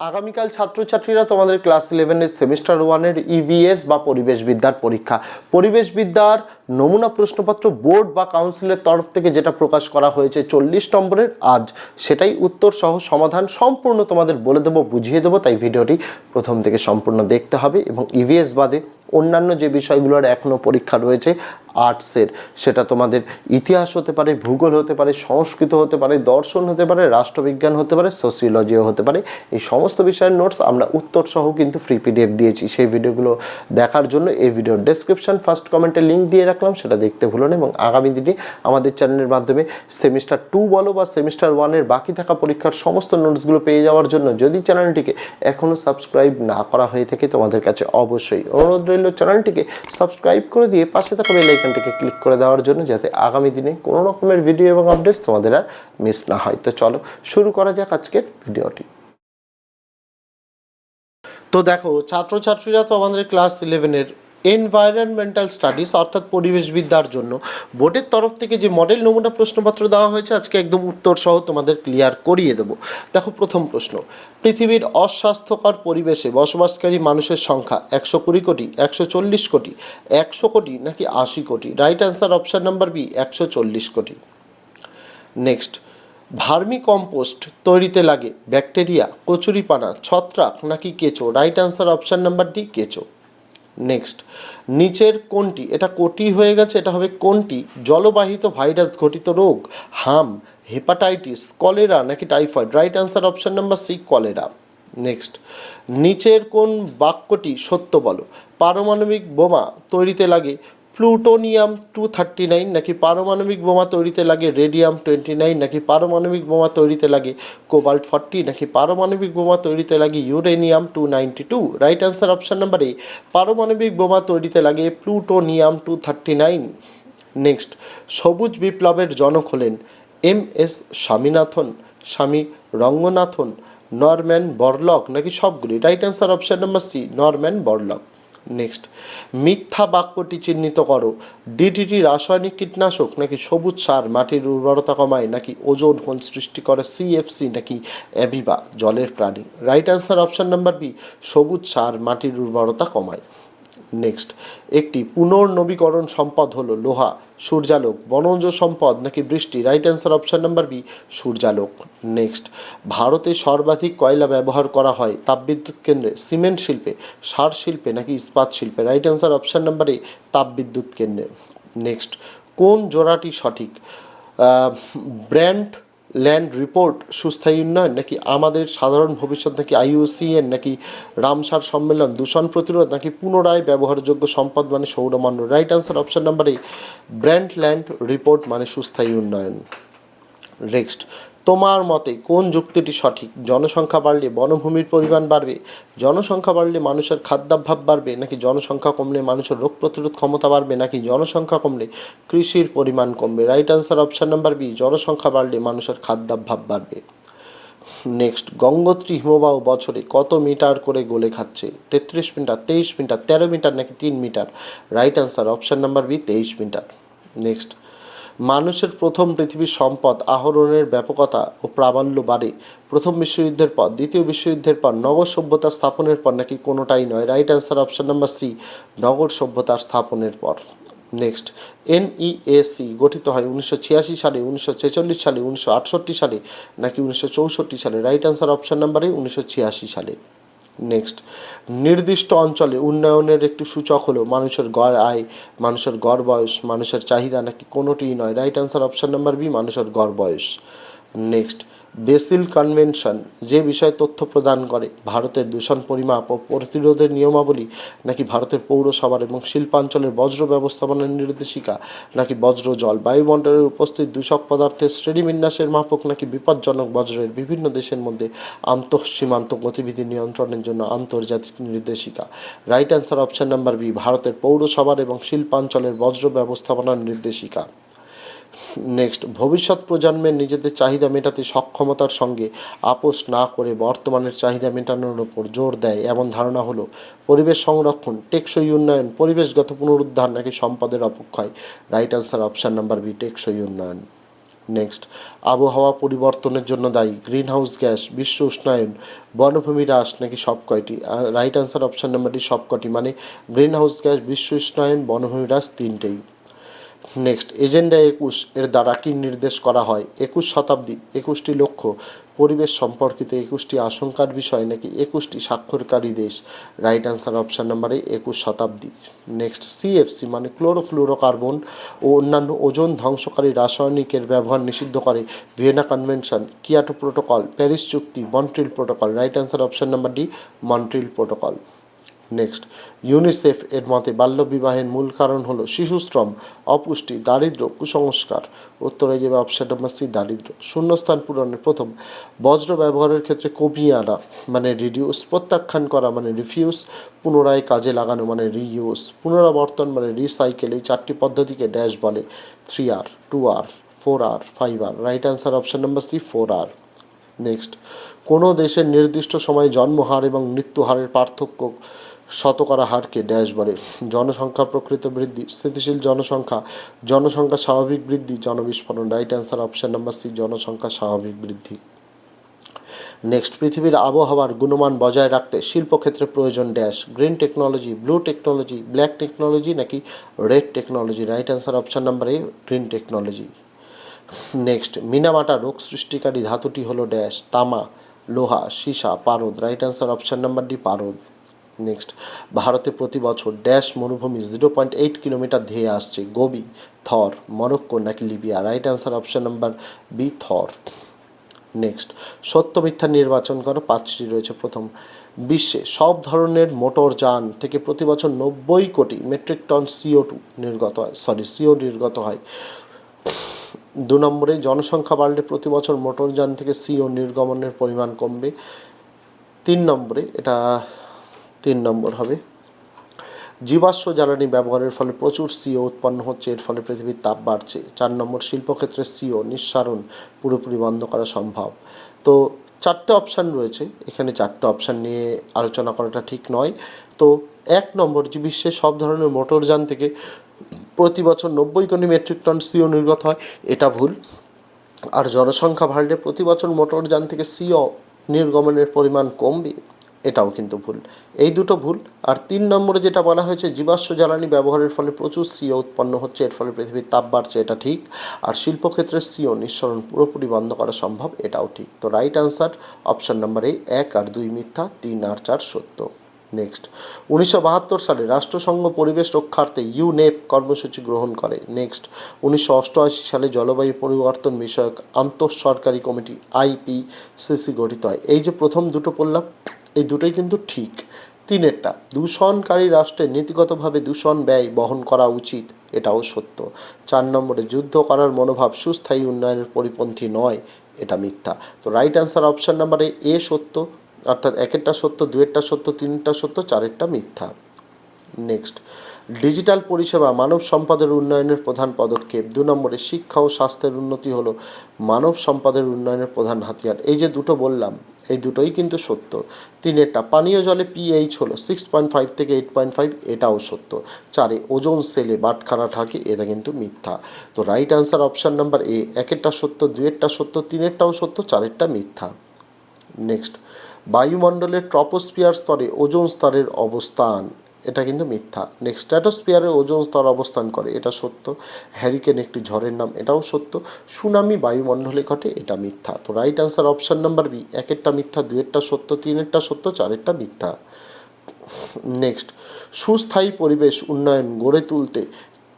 আগামীকাল ছাত্রছাত্রীরা তোমাদের ক্লাস ইলেভেনের সেমিস্টার ওয়ানের ইভিএস বা পরিবেশবিদ্যার পরীক্ষা। পরিবেশবিদ্যার নমুনা প্রশ্নপত্র বোর্ড বা কাউন্সিলের তরফ থেকে যেটা প্রকাশ করা হয়েছে চল্লিশ নম্বরের আজ, সেটাই উত্তর সহ সমাধান সম্পূর্ণ তোমাদের বলে দেবো, বুঝিয়ে দেবো, তাই ভিডিওটি প্রথম থেকে সম্পূর্ণ দেখতে হবে এবং ইভিএস বাদে অন্যান্য যে বিষয়গুলোর এখনও পরীক্ষা রয়েছে আর্টসের। সেটা তোমাদের ইতিহাস হতে পারে, ভূগোল হতে পারে, সংস্কৃত হতে পারে, দর্শন হতে পারে, রাষ্ট্রবিজ্ঞান হতে পারে সোসিওলজিও হতে পারে। এই সমস্ত বিষয়ের নোটস আমরা উত্তর সহ কিন্তু ফ্রি পিডিএফ দিয়েছি। সেই ভিডিওগুলো দেখার জন্য এই ভিডিওর ডেসক্রিপশন ফার্স্ট কমেন্টে লিঙ্ক দিয়ে রাখলাম, সেটা দেখতে ভুলুন এবং আগামী দিনে আমাদের চ্যানেলের মাধ্যমে সেমিস্টার টু বলো বা সেমিস্টার ওয়ানের বাকি থাকা পরীক্ষার সমস্ত নোটসগুলো পেয়ে যাওয়ার জন্য যদি চ্যানেলটিকে এখনও সাবস্ক্রাইব না করা হয়ে থাকে তোমাদের কাছে অবশ্যই অনুরোধ রইল চ্যানেলটিকে সাবস্ক্রাইব করে দিয়ে পাশে থাকা বেল আইকনটিকে ক্লিক করে দেওয়ার জন্য যাতে আগামী দিনে কোনো রকমের ভিডিও এবং আপডেটস তোমাদের আর মিস না হয়। তো চলো, শুরু করা যাক আজকের ভিডিওটি তো দেখো, ছাত্রছাত্রীরা তো আমাদের ক্লাস ইলেভেনের এনভায়রনমেন্টাল স্টাডিজ অর্থাৎ পরিবেশবিদ্যার জন্য। বোর্ডের তরফ থেকে যে মডেল নমুনা প্রশ্নপত্র দেওয়া হয়েছে, আজকে একদম উত্তর সহ তোমাদের ক্লিয়ার করিয়ে দেবো। দেখো প্রথম প্রশ্ন, পৃথিবীর অস্বাস্থ্যকর পরিবেশে বসবাসকারী মানুষের সংখ্যা একশো কুড়ি কোটি, একশো চল্লিশ কোটি, একশো কোটি নাকি আশি crore? Right answer option number B একশো চল্লিশ কোটি। নেক্সট ভার্মি কম্পোস্ট তৈরিতে লাগে ব্যাকটেরিয়া, কচুরিপানা, ছত্রাক নাকি কেঁচো? Right answer option number D কেঁচো। নেক্সট। নিচের কোনটি? এটা কোটি হয়ে গেছে, এটা হবে কোনটি? জলবাহিত ভাইরাস ঘটিত রোগ, হাম, হেপাটাইটিস, কলেরা নাকি typhoid? Right answer option number C, cholera. Next. নিচের কোন বাক্যটি সত্য বলো? পারমাণবিক বোমা তৈরিতে লাগে। প্লুটোনিয়াম টু থার্টি নাইন নাকি পারমাণবিক বোমা তৈরিতে লাগে রেডিয়াম টোয়েন্টি নাইন নাকি পারমাণবিক বোমা তৈরিতে লাগে কোবাল্ট ফর্টি নাকি পারমাণবিক বোমা তৈরিতে লাগে uranium two ninety two? Right answer option number A পারমাণবিক বোমা তৈরিতে লাগে plutonium two thirty nine. Next সবুজ বিপ্লবের জনক হলেন এম এস স্বামীনাথন, স্বামী রঙ্গনাথন, নরম্যান বরলক নাকি সবগুলি? Right answer option number C Norman Borlaug next মিথ্যা বাক্যটি চিহ্নিত করো। ডিডিটি রাসায়নিক কীটনাশক নাকি সবুজ সার, মাটির উর্বরতা কমায়, নাকি ওজন হোল সৃষ্টি করে সিএফসি নাকি অ্যাবিবা জলের প্রাণী? Right answer option number B সবুজ সার, মাটির উর্বরতা কমায়। নেক্সট একটি পুনর্নবীকরণ সম্পদ হলো লোহা, সূর্যালোক, বনজ সম্পদ নাকি বৃষ্টি? Right answer option number B সূর্যালোক। Next ভারতে সর্বাধিক কয়লা ব্যবহার করা হয়? তাপবিদ্যুৎ কেন্দ্রে, সিমেন্ট শিল্পে, সার শিল্পে নাকি ইস্পাত শিল্পে? Right answer option number A তাপবিদ্যুৎ কেন্দ্রে। নেক্সট কোন জোড়াটি সঠিক? ব্র্যান্ড ল্যান্ড রিপোর্ট, সুস্থায়ী উন্নয়ন, নাকি আমাদের সাধারণ ভবিষ্যৎ, নাকি আইইউসিএন নাকি রামসার সম্মেলন, দূষণ প্রতিরোধ, নাকি পুনরায় ব্যবহারযোগ্য সম্পদ মানে সৌরমান্য right answer option number A Brundtland report মানে সুস্থায়ী উন্নয়ন। নেক্সট তোমার মতে কোন যুক্তিটি সঠিক? জনসংখ্যা বাড়লে বনভূমির পরিমাণ বাড়বে? জনসংখ্যা বাড়লে মানুষের খাদ্যাভাব বাড়বে? নাকি জনসংখ্যা কমলে মানুষের রোগ প্রতিরোধ ক্ষমতা বাড়বে? নাকি জনসংখ্যা কমলে কৃষির পরিমাণ কমবে? Right answer option number B জনসংখ্যা বাড়লে মানুষের খাদ্যাভাব বাড়বে। নেক্সট গঙ্গোত্রী হিমবাহ বছরে কত মিটার করে গলে খাচ্ছে? তেত্রিশ মিটার, তেইশ মিটার, তেরো মিটার নাকি তিন meter? Right answer option number B তেইশ মিটার। নেক্সট মানুষের প্রথম পৃথিবীর সম্পদ আহরণের ব্যাপকতা ও প্রাবল্য বাড়ে। প্রথম বিশ্বযুদ্ধের পর, দ্বিতীয় বিশ্বযুদ্ধের পর নগর সভ্যতা স্থাপনের পর নাকি কোনোটাই নয়। Right answer option number C নগর সভ্যতার স্থাপনের পর। নেক্সট এনইএসি গঠিত হয় উনিশশো ছিয়াশি সালে, উনিশশো ছেচল্লিশ সালে, উনিশশো আটষট্টি সালে, নাকি উনিশশো চৌষট্টি সালে? রাইট অ্যান্সার অপশন নাম্বারে উনিশশো ছিয়াশি সালে। নেক্সট নির্দিষ্ট অঞ্চলে উন্নয়নের একটি সূচক হলো মানুষের গড় আয়, মানুষের গড় বয়স, মানুষের চাহিদা নাকি কোনোটিই নয়। Right answer option number B মানুষের গড় বয়স। নেক্সট বেসিল কনভেনশন যে বিষয়ে তথ্য প্রদান করে, ভারতের দূষণ পরিমাপ ও প্রতিরোধের নিয়মাবলী, নাকি ভারতের পৌরসভার এবং শিল্পাঞ্চলের বজ্র ব্যবস্থাপনার নির্দেশিকা, নাকি বজ্র, জল বায়ুমণ্ডলের উপস্থিত দূষক পদার্থের শ্রেণীবিন্যাসের মাপক, নাকি বিপজ্জনক বজ্রের বিভিন্ন দেশের মধ্যে আন্তঃসীমান্ত গতিবিধি নিয়ন্ত্রণের জন্য আন্তর্জাতিক নির্দেশিকা? Right answer option number B ভারতের পৌরসভার এবং শিল্পাঞ্চলের বজ্র ব্যবস্থাপনার নির্দেশিকা। নেক্সট ভবিষ্যৎ প্রজন্মের নিজেদের চাহিদা মেটাতে সক্ষমতার সঙ্গে আপোষ না করে বর্তমানের চাহিদা মেটানোর ওপর জোর দেয়। এমন ধারণা হলো, পরিবেশ সংরক্ষণ, টেকসই উন্নয়ন, পরিবেশগত পুনরুদ্ধার নাকি সম্পদের অপক্ষয়? Right answer option number B টেকসই উন্নয়ন। নেক্সট আবহাওয়া পরিবর্তনের জন্য দায়ী গ্রিন হাউস গ্যাস বিশ্ব উষ্ণায়ন, বনভূমি হ্রাস নাকি সব কয়টি রাইট আনসার অপশান নাম্বারটি সব কয়টি মানে গ্রিন হাউস গ্যাস বিশ্ব উষ্ণায়ন, বনভূমি হ্রাস তিনটেই। নেক্সট এজেন্ডা একুশ এর দ্বারা কি নির্দেশ করা হয়? একুশ শতাব্দী, একুশটি লক্ষ্য, পরিবেশ সম্পর্কিত একুশটি আশঙ্কার বিষয় নাকি একুশটি স্বাক্ষরকারী দেশ? রাইট আনসার অপশান নাম্বারে একুশ শতাব্দী। নেক্সট সিএফসি মানে ক্লোরোফ্লুরোকার্বন ও অন্যান্য ওজন ধ্বংসকারী রাসায়নিকের ব্যবহার নিষিদ্ধ করে। Vienna convention Kyoto protocol Paris চুক্তি Montreal protocol right answer option number D Montreal protocol next UNICEF এর মতে বাল্যবিবাহের মূল কারণ হলো শিশুশ্রম অপুষ্টি দারিদ্র্য কুসংস্কার। উত্তরে যাবে অপশন নাম্বার সি দারিদ্র্য শূন্যস্থান পূরণের প্রথম, বজ্র ব্যবহারের ক্ষেত্রে কমিয়ে আনা মানে রিডিউস প্রত্যাখ্যান করা মানে রিফিউজ পুনরায় কাজে লাগানো মানে রিইউজ পুনরাবর্তন মানে রিসাইকেল এই চারটি পদ্ধতিকে ড্যাশ বলে। Three R two R four R five R right answer option number C four R next কোনো দেশের নির্দিষ্ট সময়ে জন্মহার এবং মৃত্যুহারের পার্থক্য শতকরা হারকে ড্যাশ বলে জনসংখ্যা প্রকৃত বৃদ্ধি, স্থিতিশীল জনসংখ্যা জনসংখ্যা স্বাভাবিক বৃদ্ধি, জনবিস্ফোরণ right answer option number C জনসংখ্যা স্বাভাবিক বৃদ্ধি। নেক্সট পৃথিবীর আবহাওয়ার গুণমান বজায় রাখতে শিল্পক্ষেত্রে প্রয়োজন dash. Green technology blue technology black technology নাকি red technology right answer option number A green technology next Minamata রোগ সৃষ্টিকারী ধাতুটি হলো ড্যাশ। তামা, লোহা, সীসা, পারদ। Right answer option number D পারদ। নেক্সট। ভারতে প্রতি বছর ড্যাশ মরুভূমি জিরো পয়েন্ট এইট কিলোমিটার ধেয়ে আসছে। গোবি থর, মরক্কো নাকি Libya? Right answer option number B Thar. Next, সত্য মিথ্যা নির্বাচন করো, পাঁচটি রয়েছে। প্রথম, বিশ্বে সব ধরনের মোটর যান থেকে প্রতি বছর নব্বই কোটি মেট্রিক টন সিও টু নির্গত হয়। সরি সিও নির্গত হয়। দু নম্বরে, জনসংখ্যা বাড়লে প্রতি বছর মোটরযান থেকে সিও নির্গমনের পরিমাণ কমবে। তিন নম্বরে, এটা তিন নম্বর হবে। জীবাশ্ম জ্বালানি ব্যবহারের ফলে প্রচুর সিও উৎপন্ন হচ্ছে, এর ফলে পৃথিবীর তাপ বাড়ছে। চার নম্বর, শিল্পক্ষেত্রে সিও নিঃসারণ পুরোপুরি বন্ধ করা সম্ভব। তো চারটে অপশান রয়েছে, এখানে চারটে অপশান নিয়ে আলোচনা করাটা ঠিক নয়। তো এক নম্বর, যে বিশ্বের সব ধরনের মোটরযান থেকে প্রতি বছর নব্বই কোটি মেট্রিক টন সিও নির্গত হয়, এটা ভুল। আর জনসংখ্যা বাড়লে প্রতি বছর মোটরযান থেকে সিও নির্গমনের পরিমাণ কমবে। এটাও কিন্তু ভুল। এই দুটো ভুল, আর তিন নম্বরে যেটা বলা হয়েছে, জীবাশ্ম জ্বালানি ব্যবহারের ফলে প্রচুর সিও উৎপন্ন হচ্ছে, এর ফলে পৃথিবীর তাপ বাড়ছে, এটা ঠিক। আর শিল্পক্ষেত্রে সিও নিঃসরণ পুরোপুরি বন্ধ করা সম্ভব, এটাও ঠিক। তো রাইট আনসার অপশন নাম্বার এই এক আর দুই মিথ্যা, তিন আর চার সত্য। নেক্সট। উনিশশো বাহাত্তর সালে রাষ্ট্রসংঘ পরিবেশ রক্ষার্থে ইউনেপ কর্মসূচি গ্রহণ করে। নেক্সট। উনিশশো অষ্টআশি সালে জলবায়ু পরিবর্তন বিষয়ক আন্তঃসরকারি কমিটি, আইপিসিসি গঠিত হয়। এই যে প্রথম দুটো পড়লাম এই দুটোই কিন্তু ঠিক। তিনেরটা, দূষণকারী রাষ্ট্রের নীতিগতভাবে দূষণ ব্যয় বহন করা উচিত, এটাও সত্য। চার নম্বরে, যুদ্ধ করার মনোভাব সুস্থায়ী উন্নয়নের পরিপন্থী নয়, এটা মিথ্যা। তো রাইট অ্যান্সার অপশান নাম্বারে এ সত্য, অর্থাৎ একেরটা সত্য, দুয়েরটা সত্য, তিনটা সত্য, চারেরটা মিথ্যা। নেক্সট ডিজিটাল পরিষেবা মানব সম্পদের উন্নয়নের প্রধান পদক্ষেপ। দু নম্বরে, শিক্ষা ও স্বাস্থ্যের উন্নতি হলো মানব সম্পদের উন্নয়নের প্রধান হাতিয়ার। এই যে দুটো বললাম এই দুটোই কিন্তু সত্য। তিনেরটা পানীয় জলে পিএইচ হলো সিক্স পয়েন্ট ফাইভ থেকে এইট পয়েন্ট ফাইভ এটাও সত্য। চারে ওজন সেলে বাটখারা থাকে এটা কিন্তু মিথ্যা। তো right answer option number A একেরটা সত্য, দুয়েরটা সত্য, তিনেরটাও সত্য, চারেরটা মিথ্যা। নেক্সট বায়ুমণ্ডলের ট্রপোস্ফিয়ার স্তরে ওজোন স্তরের অবস্থান। এটা কিন্তু মিথ্যা। নেক্সট স্ট্যাটোসফিয়ারে ওজোন স্তর অবস্থান করে, এটা সত্য। হ্যারিকেন একটি ঝড়ের নাম, এটাও সত্য। সুনামি বায়ুমণ্ডলে ঘটে, এটা মিথ্যা। তো right answer option number B একেরটা মিথ্যা দুয়েরটা সত্য, তিনেরটা সত্য, চারেরটা মিথ্যা। নেক্সট সুস্থায়ী পরিবেশ উন্নয়ন গড়ে তুলতে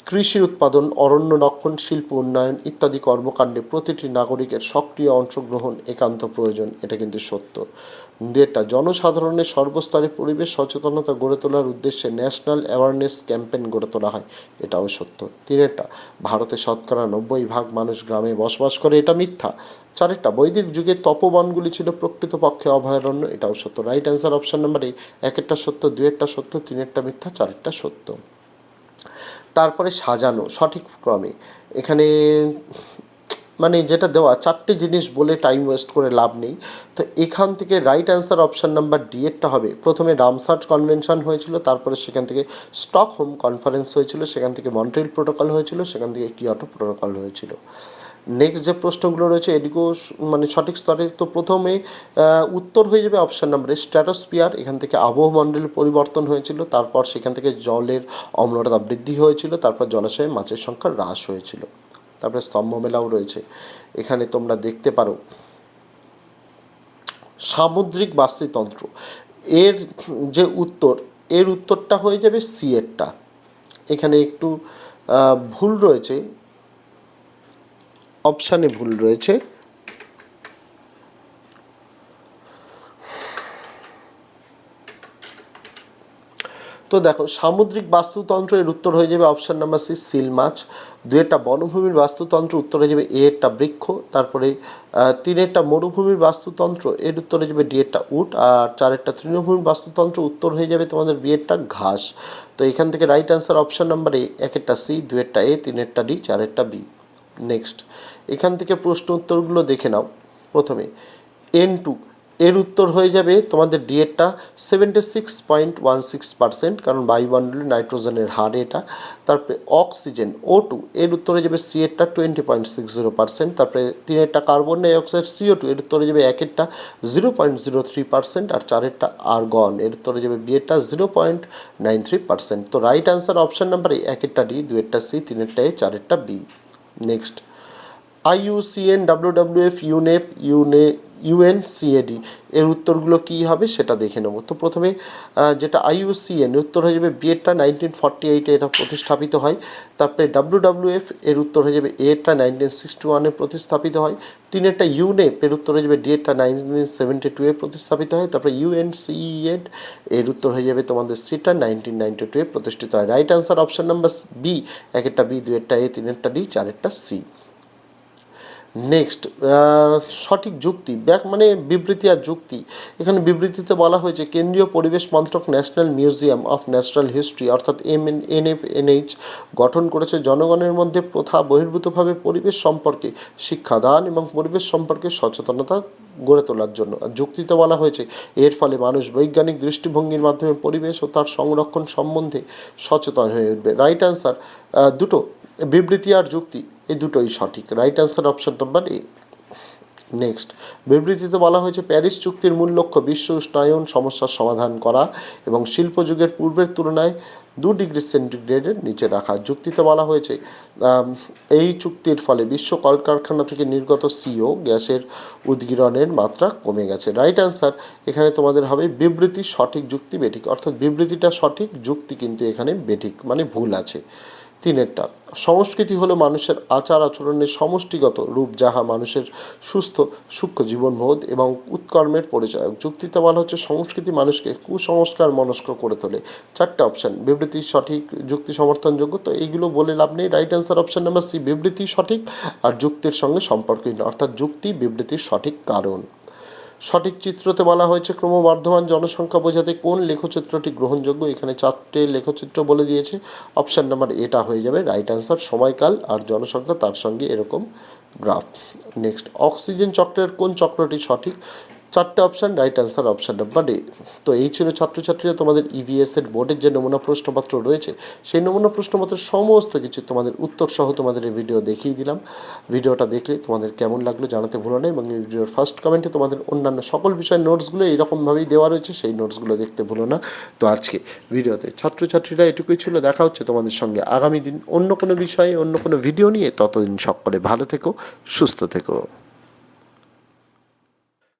কৃষি উৎপাদন, অরণ্য রক্ষণ, শিল্প উন্নয়ন ইত্যাদি কর্মকাণ্ডে প্রতিটি নাগরিকের সক্রিয় অংশগ্রহণ একান্ত প্রয়োজন, এটা কিন্তু সত্য। যেটা জনসাধারণের সর্বস্তরে পরিবেশ সচেতনতা গড়ে তোলার উদ্দেশ্যে ন্যাশনাল অ্যাওয়ারনেস ক্যাম্পেইন গড়ে তোলা হয়, এটাও সত্য। তিনেরটা, ভারতে শতকরা নব্বই ভাগ মানুষ গ্রামে বসবাস করে, এটা মিথ্যা। চারেরটা, বৈদিক যুগে তপবনগুলি ছিল প্রকৃতপক্ষে অভয়ারণ্য, এটাও সত্য। রাইট অ্যান্সার অপশান নাম্বার এই একেরটা সত্য, দুয়েরটা সত্য, তিনেরটা মিথ্যা, চারেরটা সত্য। তারপরে সাজানো, সঠিক ক্রমে। এখানে মানে যেটা দেওয়া, চারটে জিনিস বলে টাইম ওয়েস্ট করে লাভ নেই। তো এখান থেকে right answer option number D এরটা হবে। প্রথমে রামসার্চ কনভেনশন হয়েছিল, তারপরে সেখান থেকে স্টক হোম কনফারেন্স হয়েছিল, সেখান থেকে মন্ট্রিল প্রোটোকল হয়েছিল, সেখান থেকে কিয়টো প্রোটোকল হয়েছিল। নেক্সট যে প্রশ্নগুলো রয়েছে, এদিকেও মানে সঠিক স্তরে তো প্রথমে উত্তর হয়ে যাবে অপশান নাম্বারে স্ট্র্যাটোস্পিয়ার এখান থেকে আবহমণ্ডলের পরিবর্তন হয়েছিল, তারপর সেখান থেকে জলের অম্লতা বৃদ্ধি হয়েছিল, তারপর জলাশয়ে মাছের সংখ্যা হ্রাস হয়েছিল। তারপরে স্তম্ভ মেলাও রয়েছে। এখানে তোমরা দেখতে পারো, সামুদ্রিক বাস্তুতন্ত্র। এর যে উত্তর, এর উত্তরটা হয়ে যাবে সি এরটা। এখানে একটু ভুল রয়েছে অপশানে ভুল রয়েছে। তো দেখো, সামুদ্রিক বাস্তুতন্ত্র এর উত্তর হয়ে যাবে অপশান নাম্বার সি, সিল মাছ। দুয়েরটা বনভূমির বাস্তুতন্ত্র উত্তর হয়ে যাবে এরটা বৃক্ষ, তারপরে তিনেরটা মরুভূমির বাস্তুতন্ত্র, এর উত্তর হয়ে যাবে ডি এরটা উট, আর চারেরটা তৃণভূমির বাস্তুতন্ত্র উত্তর হয়ে যাবে তোমাদের বি এরটা ঘাস। তো এখান থেকে right answer option number A, একেরটা C দুয়েরটা এ, তিনেরটা ডি, চারেরটা বি। নেক্সট। এখান থেকে প্রশ্ন উত্তরগুলো দেখে নাও। প্রথমে এন টু এর উত্তর হয়ে যাবে তোমাদের ডিএটা seventy six point one six percent কারণ বায়ুমণ্ডলে নাইট্রোজেনের হার এটা। তারপরে অক্সিজেন ও টু এর উত্তর হয়ে যাবে C এরটা twenty point six zero percent তারপরে তিনেরটা কার্বন ডাইঅক্সাইড সিও টু এর উত্তর হয়ে যাবে একেরটা zero point zero three percent আর চারেরটা আর্গন এর উত্তর হয়ে যাবে বিয়েরটা zero point nine three percent তো রাইট অ্যান্সার অপশান নাম্বার একেরটা ডি দুয়েরটা সি তিনেরটা A চারেরটা B next IUCN WWF UNEP ইউনে UNCAD এর উত্তরগুলো কী হবে সেটা দেখে নেব। তো প্রথমে যেটা আইইউসিএন উত্তর হয়ে যাবে বিএডটা নাইনটিন ফর্টি এইটে এটা প্রতিস্থাপিত হয়। তারপরে ডাব্লিউডাব্লিউএফ এর উত্তর হয়ে যাবে এরটা নাইনটিন সিক্সটি ওয়ানে প্রতিস্থাপিত হয়। তিনেরটা ইউনেপ এর উত্তর হয়ে যাবে ডিএডটা নাইনটিন সেভেন্টি টু এ প্রতিস্থাপিত হয়। তারপরে ইউএনসিএড এর উত্তর হয়ে যাবে তোমাদের সিটা নাইনটিন নাইনটি টুয়ে প্রতিষ্ঠিত হয়। Right answer option number B একেরটা B দুয়েরটা এ তিনেরটা ডি চারেরটা সি নেক্সট সঠিক যুক্তি, ব্যাক মানে বিবৃতি আর যুক্তি। এখানে বিবৃতিতে বলা হয়েছে, কেন্দ্রীয় পরিবেশ মন্ত্রক national museum of national history, অর্থাৎ এম এন গঠন করেছে জনগণের মধ্যে প্রথা বহির্ভূতভাবে পরিবেশ সম্পর্কে, শিক্ষাদান এবং পরিবেশ সম্পর্কে সচেতনতা গড়ে তোলার জন্য। যুক্তিতে বলা হয়েছে, এর ফলে মানুষ বৈজ্ঞানিক দৃষ্টিভঙ্গির মাধ্যমে পরিবেশ ও তার সংরক্ষণ সম্বন্ধে সচেতন হয়ে উঠবে। রাইট অ্যান্সার দুটো, বিবৃতি আর যুক্তি। এই দুটোই সঠিক। Right answer option number A next বিবৃতিতে বলা হয়েছে, প্যারিস চুক্তির মূল লক্ষ্য বিশ্ব উষ্ণায়ন সমস্যার সমাধান করা এবং শিল্প যুগের পূর্বের তুলনায় দু ডিগ্রি সেন্টিগ্রেডের নিচে রাখা। যুক্তিতে বলা হয়েছে এই চুক্তির ফলে বিশ্ব কলকারখানা থেকে নির্গত সিও গ্যাসের উদ্গীরণের মাত্রা কমে গেছে। রাইট অ্যান্সার এখানে তোমাদের হবে বিবৃতি সঠিক, যুক্তি বেঠিক। অর্থাৎ বিবৃতিটা সঠিক, যুক্তি কিন্তু এখানে বেঠিক মানে ভুল আছে। তিনেরটা সংস্কৃতি হলো মানুষের আচার আচরণের সমষ্টিগত রূপ যাহা মানুষের সুস্থ, সূক্ষ্ম জীবনবোধ এবং উৎকর্মের পরিচয়ক। যুক্তিতে বলা হচ্ছে সংস্কৃতি মানুষকে কুসংস্কার মনস্ক করে তোলে। চারটে অপশান বিবৃতি, সঠিক, যুক্তি সমর্থনযোগ্য তো এইগুলো বলে লাভ নেই। Right answer option number C বিবৃতি, সঠিক আর যুক্তির সঙ্গে সম্পর্কহীন। অর্থাৎ যুক্তি, বিবৃতির সঠিক কারণ। সঠিক চিত্রতে বলা হয়েছে ক্রমবর্ধমান জনসংখ্যা বোঝাতে কোন লেখচিত্রটি গ্রহণযোগ্য। এখানে চারটে লেখচিত্র বলে দিয়েছে। অপশান নাম্বার এটা হয়ে যাবে, রাইট অ্যান্সার সময়কাল আর জনসংখ্যা তার সঙ্গে এরকম গ্রাফ। নেক্সট, অক্সিজেন চক্রের কোন চক্রটি সঠিক? চারটে option right answer option number A তো এই ছিল ছাত্রছাত্রীরা তোমাদের ইভিএস এর বোর্ডের যে নমুনা প্রশ্নপত্র রয়েছে, সেই নমুনা প্রশ্নপত্রের সমস্ত কিছু তোমাদের উত্তর সহ তোমাদের এই ভিডিও দেখিয়ে দিলাম। ভিডিওটা দেখলে তোমাদের কেমন লাগল জানাতে ভুলো না, এবং এই ভিডিওর ফার্স্ট কমেন্টে তোমাদের অন্যান্য সকল বিষয়ের নোটসগুলো এইরকমভাবেই দেওয়া রয়েছে, সেই নোটসগুলো দেখতে ভুলো না। তো আজকে ভিডিওতে ছাত্রছাত্রীরা এটুকুই ছিল, দেখা হচ্ছে তোমাদের সঙ্গে আগামী দিন অন্য কোনো বিষয়ে, অন্য কোনো ভিডিও নিয়ে। ততদিন সকলে ভালো থেকো, সুস্থ থেকো।